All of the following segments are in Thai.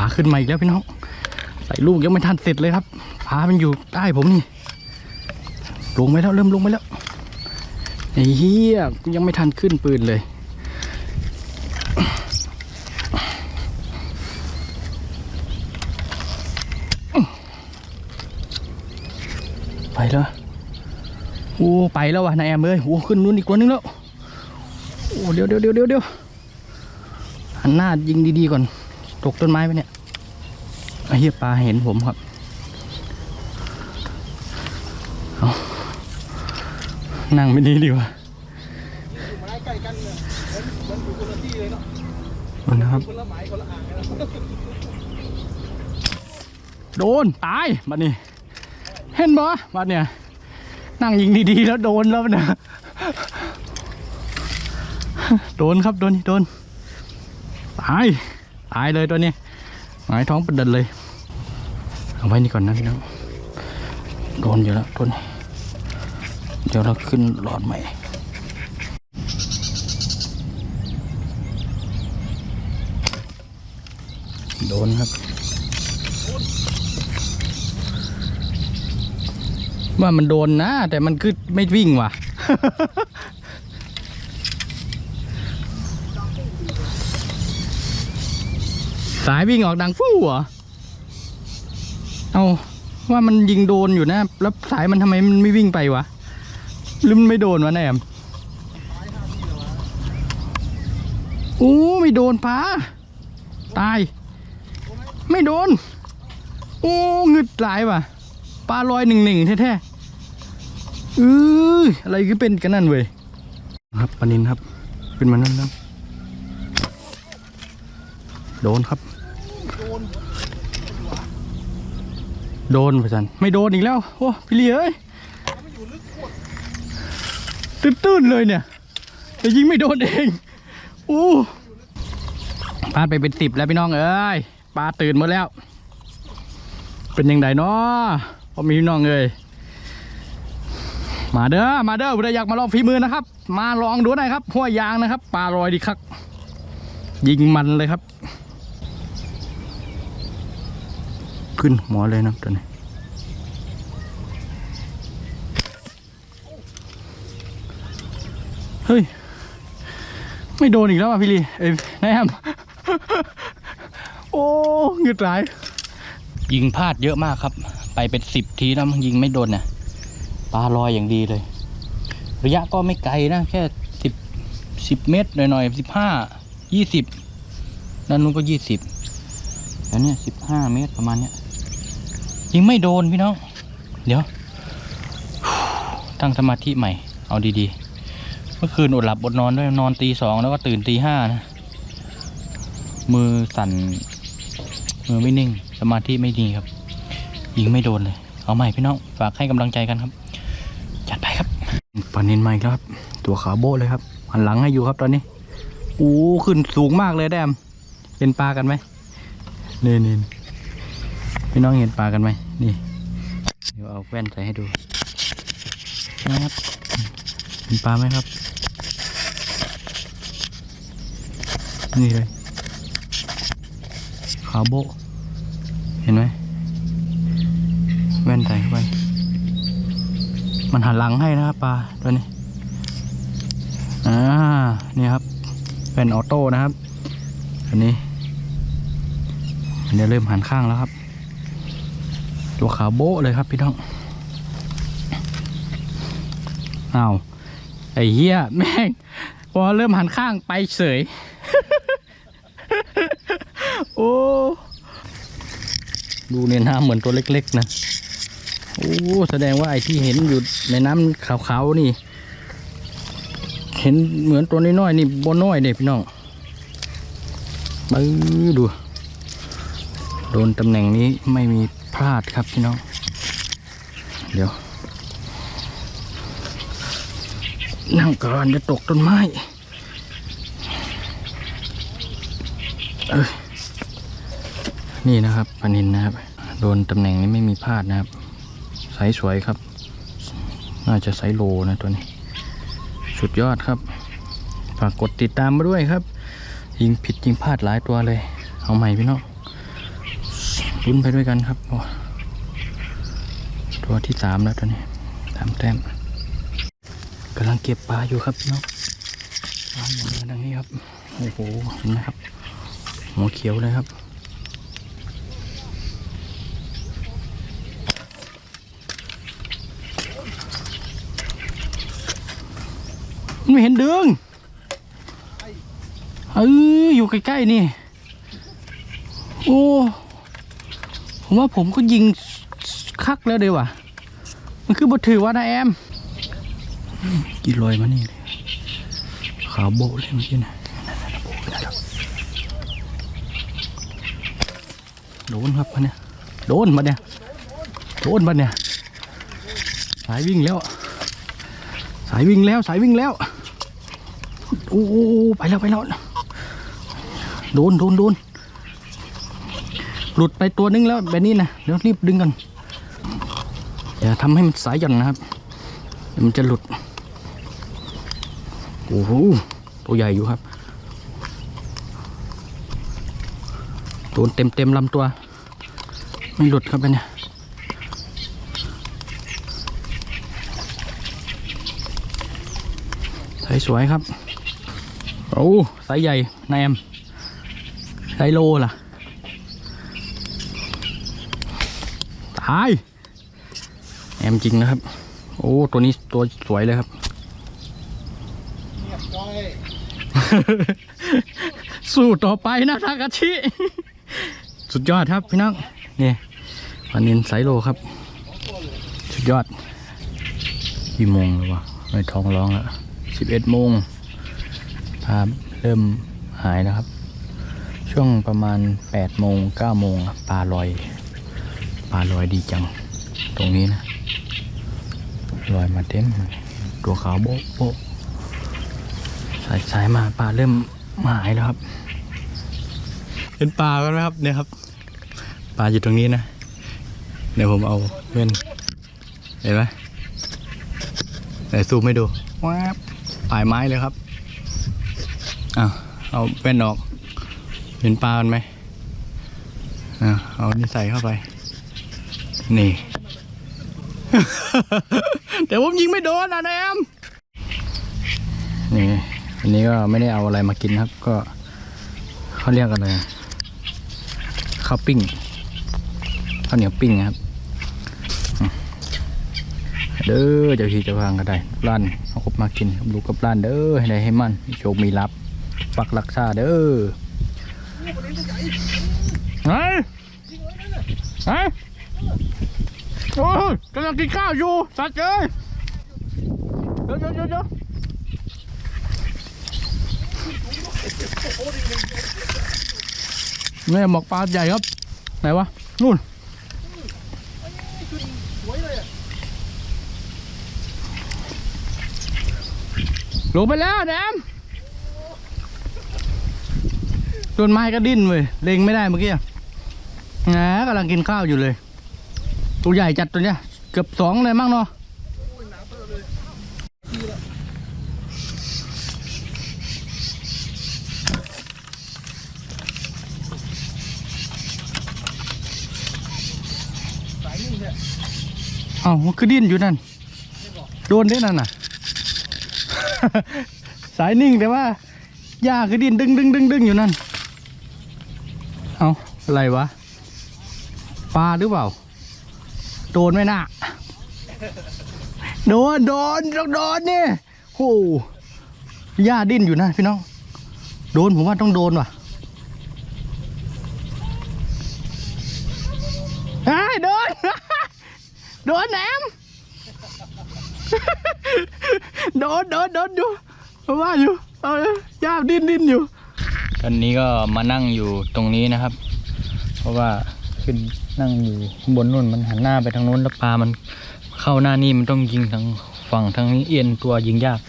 าขึ้นมาอีกแล้วพี่น้อง ใส่ลูกยังไม่ทันเสร็จเลยครับผามันอยู่ใต้ผมนี่ ลงไปแล้วเริ่มลงไปแล้วไอ้เหี้ยยังไม่ทันขึ้นปืนเลยไปแล้วโอ้ไปแล้วว่ะนายแอมเอ้ยโอ้ขึ้นนู้นอีกตัวนึงแล้วโอ้เดี๋ยวเดี๋ยวเดี๋ยวเดี๋ยวเดี๋ยวหันหน้ายิงดีๆก่อน ตกต้นไม้ไปเนี่ยเหี้ยปลาเห็นผมครับนั่งไม่ดีดีกว่ามันเนี่ยเนะครับโดน ตายบัดนี้ เห็นบ่บัดเนี่ย นั่งยิงดีๆ แล้วโดนแล้วนะโดนครับ โดน โดน ตาย ตายเลยตัวนี้หงายท้องประเด็นเลยเอาไว้นี่ก่อนนะพี่น้องโดนอยู่แล้วตัวนี้เดี๋ยวเราขึ้นหลอดใหม่โดนครับ ว่ามันโดนนะ แต่มันคือไม่วิ่งว่ะายวิ่งออกดังฟู่เหรอ เอาว่ามันยิงโดนอยู่นะ แล้วสายมันทำไมมันไม่วิ่งไปวะหรือมันไม่โดนวะแนมโอ้ไม่โดนป้าตาย ไม่โดน โอ้งึดหลายว่ะปลาลอยหนึ่งหนึ่งแท้ๆเอออะไรก็เป็นกันนั่นเว้ยครับปลานินครับ เป็นมันนั่นครับโดนครับ โดนไปสันไม่โดนอีกแล้ว โอ้พี่เลี้ยเอ้ยตื้นเลยเนี่ยแต่ยิงไม่โดนเองอู้พลาดไปเป็นสิบแล้วพี่น้องเอ้ยปลาตื่นหมดแล้ว เป็นยังไงเนาะพอมีพี่น้องเอ้ยมาเด้อมาเด้อผู้ใดอยากมาลองฝีมือนะครับ มาลองดูหน่อยครับห้วยยางนะครับปลาลอยดีคักยิงมันเลยครับ ขึ้นหัวเลยนะตัวนี้เฮ้ย ไม่โดนอีกแล้วอะพี่ลีเอ้ยนายแอมโอ้เงืดไหลาย ยิงพลาดเยอะมากครับ ไปเป็นสิบทีแล้วมันยิงไม่โดนเนี่ยปลาลอยอย่างดีเลย ระยะก็ไม่ไกลนะ แค่สิบสิบเมตรหน่อยๆสิบห้ายี่สิบด้านนู้นก็ยี่สิบแล้วเนี่ยสิบห้าเมตรประมาณเนี้ย ยิงไม่โดนพี่น้อง เดี๋ยว ตั้งสมาธิใหม่ เอาดีๆ เมื่อคืนอดหลับอดนอนด้วยนอนตีสองแล้วก็ตื่นตีห้านะ มือสั่น มือไม่นิ่ง สมาธิไม่ดีครับ ยิงไม่โดนเลย เอาใหม่พี่น้อง ฝากให้กำลังใจกันครับ จัดไปครับปานินใหม่ครับ ตัวขาวโบ้เลยครับ หันหลังให้อยู่ครับตอนนี้อู้ขึ้นสูงมากเลยแดมเห็นปลากันไหมนี่นี่ พี่น้องเห็นปลากันไหมนี่เดี๋ยวเอาแว่นใส่ให้ดูนะครับเห็นปลาไหมครับ นี่เลยขาวโบเห็นไหมแว่นใส่เข้าไปมันหันหลังให้นะครับปลาตัวนี้อ่านี่ครับเป็นออโต้นะครับอันนี้อันนี้เริ่มหันข้างแล้วครับ ตัวขาวโบ๊ะเลยครับพี่น้องเอ้าไอ้เหี้ยแม่งพอเริ่มหันข้างไปเฉย โอ้ ดูเนี่ยน้ำเหมือนตัวเล็ก ๆ นะ โอ้ แสดงว่าไอ้ที่เห็นอยู่ในน้ำขาวๆนี่ เห็นเหมือนตัวน้อยๆนี่บนน้อยเนี่ยพี่น้องปื้อดู โดนตำแหน่งนี้ไม่มี ลาดครับพี่น้อง เดี๋ยว นั่งก่อนจะตกต้นไม้ เอ้ยนี่นะครับปานินนะครับ โดนตำแหน่งนี้ไม่มีพลาดนะครับไซส์สวยครับ น่าจะไซส์โลนะตัวนี้ สุดยอดครับ ฝากกดติดตามมาด้วยครับ ยิงผิดยิงพลาดหลายตัวเลย เอาใหม่พี่น้อง ลุ้นไปด้วยกันครับโอ้ตัวที่สามแล้วตัวนี้สามแต้มกำลังเก็บปลาอยู่ครับพี่น้องปลาหมดเลยดังนี้ครับโอ้โหเห็นไหมครับหัวเขียวเลยครับ ไม่เห็นดึงเอออยู่ใกล้ๆนี่ โอ้ ผมว่าผมก็ยิงคักแล้วเดียวว่ะ มันคือบทถือว่านะแอม กี่ลอยมานี่เลยขาวโบเลยเมื่อกี้นะโดนครับมันเนี่ย โดนมาเนี่ย โดนมาเนี่ย สายวิ่งแล้ว สายวิ่งแล้ว สายวิ่งแล้ว โอ้โอ้โอ้ไปแล้วไปแล้ว โดนโดนโดน หลุดไปตัวนึงแล้วแบบนี้นะเดี๋ยวรีบดึงกันอย่าทำให้มันสายหย่อนนะครับมันจะหลุดโอ้โหตัวใหญ่อยู่ครับโดนเต็มเต็มลำตัว ไม่หลุดครับไปเนี่ยใสสวยครับโอ้ไซส์ใหญ่นายแอมไซโลล่ะายแอมจริงนะครับ โอ้ตัวนี้ตัวสวยเลยครับเงียบจ้อยสู้ต่อไปนะทากาชิ สุดยอดครับพี่น้องนี่ปลานินไซโลครับ สุดยอดกี่โมงแล้ววะไม่ท้องร้องแล้วสิบเอ็ดโมงภาพเริ่มหายนะครับ ช่วงประมาณแปดโมงเก้าโมงอะปลาลอย ปลาลอยดีจัง ตรงนี้นะลอยมาเต็มตัวขาวโบ๊ะโบ๊ะสายสายมาปลาเริ่มหายแล้วครับ เห็นปลากันไหมครับเนี่ยครับ ปลาอยู่ตรงนี้นะเดี๋ยวผมเอาเว้นเห็นไหมเดี๋ยวซูมให้ดูว้าบปลายไม้เลยครับอ้าวเอาเว้นออก เห็นปลากันไหมอ่าเอานี่ใส่เข้าไป นี่ แต่ผมยิงไม่โดนนะแนมนี่อันนี้ก็ไม่ได้เอาอะไรมากินครับ ก็เขาเรียกอะไรข้าวปิ้งข้าวเหนียวปิ้งนะครับอืมเด้อเจ้าที่เจ้าทางก็ได้ร้านเอาครบมากินครับลูกกับร้านเด้อให้ได้ให้มันโชคมีรับปักรักษาเด้อไงไง โอ้ยกำลังกินข้าวอยู่ สัตว์เอ้ยเดี๋ยวเดี๋ยวเดี๋ยวนี่หมอกปลาใหญ่ครับ ไหนวะ นู่นสวยเลงไปแล้วแดมต้นไม้ก็ดิ้นเว้ยเล็งไม่ได้เมื่อกี้อะแหมกำลังกินข้าวอยู่เลย ตัวใหญ่จัดตัวเนี้ย เกือบสองเลยมั้งเนาะเตอะเลยสายนี่เนี่ยเอ้ามันคือดิ้นอยู่นั่น โดนได้นั่นน่ะ สายนิ่งแต่ว่าหญ้าคือดิ้นดึงดึงดึงดึงอยู่นั่น เอาอะไรวะ ปลาหรือเปล่า โดนไหมน่ะ โดน โดนต้องโดนนี่โอ้หญ้าดิ้นอยู่นะพี่น้อง โดนผมว่าต้องโดนว่ะไอ้โดน โดนแหนมโดนโดนโดนอยู่เพราว่าอยู่เอาเลยย่าดิ้นดิ้นอยู่ตอนนี้ก็มานั่งอยู่ตรงนี้นะครับ เพราะว่า ขึ้นนั่งอยู่บนนู่นมันหันหน้าไปทางนู้นแล้วปลามันเข้าหน้านี่มันต้องยิงทางฝั่งทางนี้เอียนตัวยิงยาก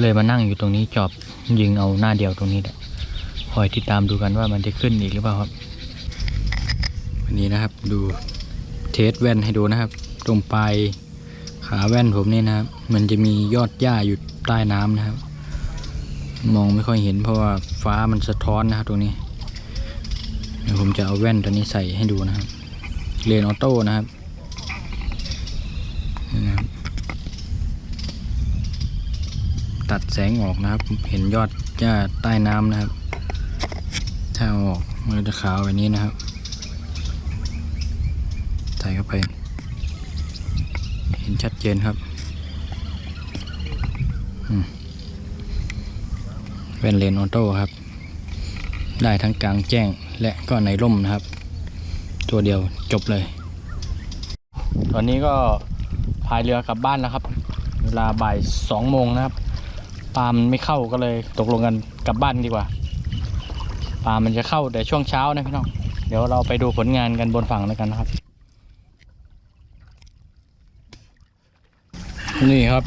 เลยมานั่งอยู่ตรงนี้จอบยิงเอาหน้าเดียวตรงนี้แหละคอยติดตามดูกันว่ามันจะขึ้นอีกหรือเปล่าครับวันนี้นะครับดูเทสแว่นให้ดูนะครับ ตรงปลายขาแว่นผมนี่นะครับมันจะมียอดหญ้าอยู่ใต้น้ำนะครับ มองไม่ค่อยเห็นเพราะว่าฟ้ามันสะท้อนนะครับตรงนี้ เดี๋ยวผมจะเอาแว่นตัวนี้ใส่ให้ดูนะครับเลนออโต้นะครับนะครับ ตัดแสงออกนะครับ เห็นยอดหญ้าใต้น้ำนะครับ ถ้าออกมันจะขาวแบบนี้นะครับ ใส่เข้าไป เห็นชัดเจนครับอืมเป็นเลนออโต้ครับ ได้ทั้งกลางแจ้ง และก็ในร่มนะครับ ตัวเดียวจบเลย ตอนนี้ก็พายเรือกลับบ้านแล้วครับ เวลาบ่ายสองโมงนะครับปลามันไม่เข้าก็เลยตกลงกันกลับบ้านดีกว่าปลามันจะเข้าแต่ช่วงเช้านะพี่น้องเดี๋ยวเราไปดูผลงานกันบนฝั่งแล้วกันนะครับ นี่ครับ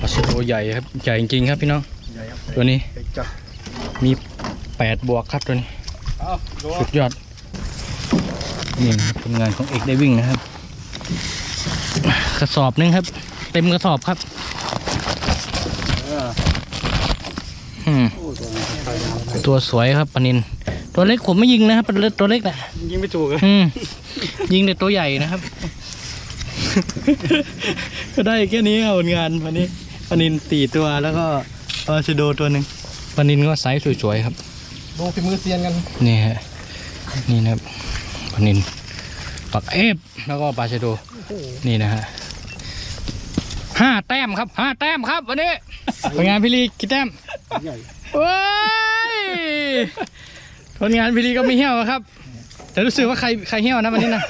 ปลาสโดใหญ่ครับใหญ่จริงๆครับพี่น้องตัวนี้มีแปดบวกครับตัวนี้ สุดยอด นี่ครับผลงานของเอกได้วิ่งนะครับ กระสอบหนึงครับ เต็มกระสอบครับเอออืมโอ้ตัวนี้ใครน้ำตัวสวยครับปลานิน ตัวเล็กผมไม่ยิงนะครับปลาเล็กตัวเล็กนะยิงไม่ถูกเลยอืมยิงแต่ตัวใหญ่นะครับ ก็ได้แค่นี้ครับผลงานวันนี้ปลานินสี่ตัวแล้วก็ปลาชะโดตัวหนึ่งปลานินก็ไซส์สวยๆครับ ดูฝีมือเซียนกันนี่ฮะนี่นะครับปลานินปักเอฟแล้วก็ปลาชะโดนี่นะฮะห้าแต้มครับห้าแต้มครับ วันนี้ผลงานพี่ลีกี่แต้มใหญ่เว้ยผลงานพี่ลีก็ไม่เหี้ยวครับ แต่รู้สึกว่าใครใครเหี้ยวนะวันนี้นะ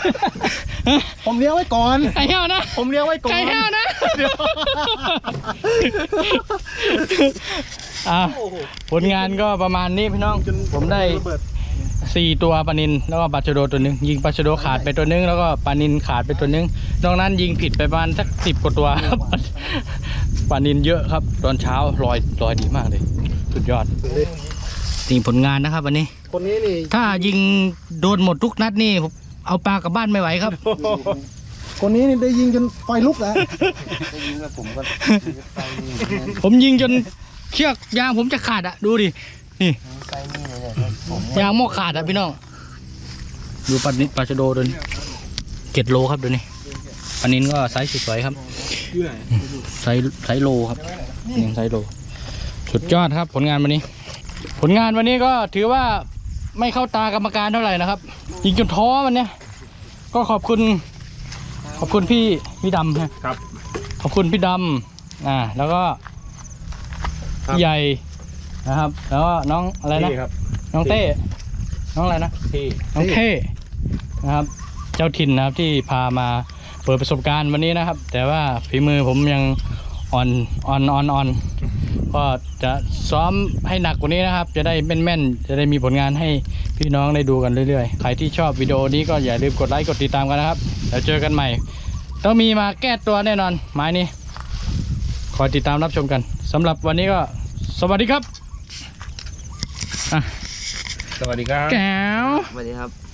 ผมเลี้ยงไว้ก่อนใครเหี้ยวนะผมเลี้ยงไว้ก่อนใครเหี้ยวนะอะโอ้โหผลงานก็ประมาณนี้พี่น้องจนผมได้ระเบิดสี่ตัวปลานินแล้วก็ปลาชะโดตัวหนึงยิงปลาชะโดขาดไปตัวหนึงแล้วก็ปลานินขาดไปตัวหนึงนอกนั้นยิงผิดไปประมาณสักสิบกว่าตัวครับปลานินเยอะครับ ตอนเช้าลอยลอยดีมากเลย สุดยอดนี่ผลงานนะครับวันนี้ คนนี้นี่ถ้ายิงโดนหมดทุกนัดนี่ผม เอาปลากลับบ้านไม่ไหวครับ คนนี้นี่ได้ยิงจนไฟลุกแล้วผมยิงจนเชือกยางผมจะขาดอะดูดินี่ยางหมอกขาดอะพี่น้องดูปลานินปลาชะโดตัวนี้เจ็ดโลครับตัวนี้ปลานินก็ไซส์สวยๆครับอยู่ไหนไซส์ไซส์โลครับนี่ไซส์โล สุดยอดครับ ผลงานวันนี้ ผลงานวันนี้ก็ถือว่าไม่เข้าตากรรมการเท่าไหร่นะครับยิงจนท้อวันเนี้ย ก็ขอบคุณ ขอบคุณพี่พี่ดำนะครับ ขอบคุณพี่ดำอ่าแล้วก็ครับ พี่ใหญ่นะครับ แล้วก็น้องอะไรนะ ครับ น้องเต้ น้องอะไรนะ ที่น้องเท่นะครับ เจ้าถิ่นนะครับที่พามาเปิดประสบการณ์วันนี้นะครับ แต่ว่าฝีมือผมยังอ่อนอ่อนอ่อนอ่อน ก็จะซ้อมให้หนักกว่านี้นะครับ จะได้แม่นๆ จะได้มีผลงานให้พี่น้องได้ดูกันเรื่อยๆ ใครที่ชอบวิดีโอนี้ก็อย่าลืมกดไลค์กดติดตามกันนะครับแล้วเจอกันใหม่ ต้องมีมาแก้ตัวแน่นอนหมายนี้คอยติดตามรับชมกันสำหรับวันนี้ก็สวัสดีครับ สวัสดีครับ แก้ว สวัสดีครับ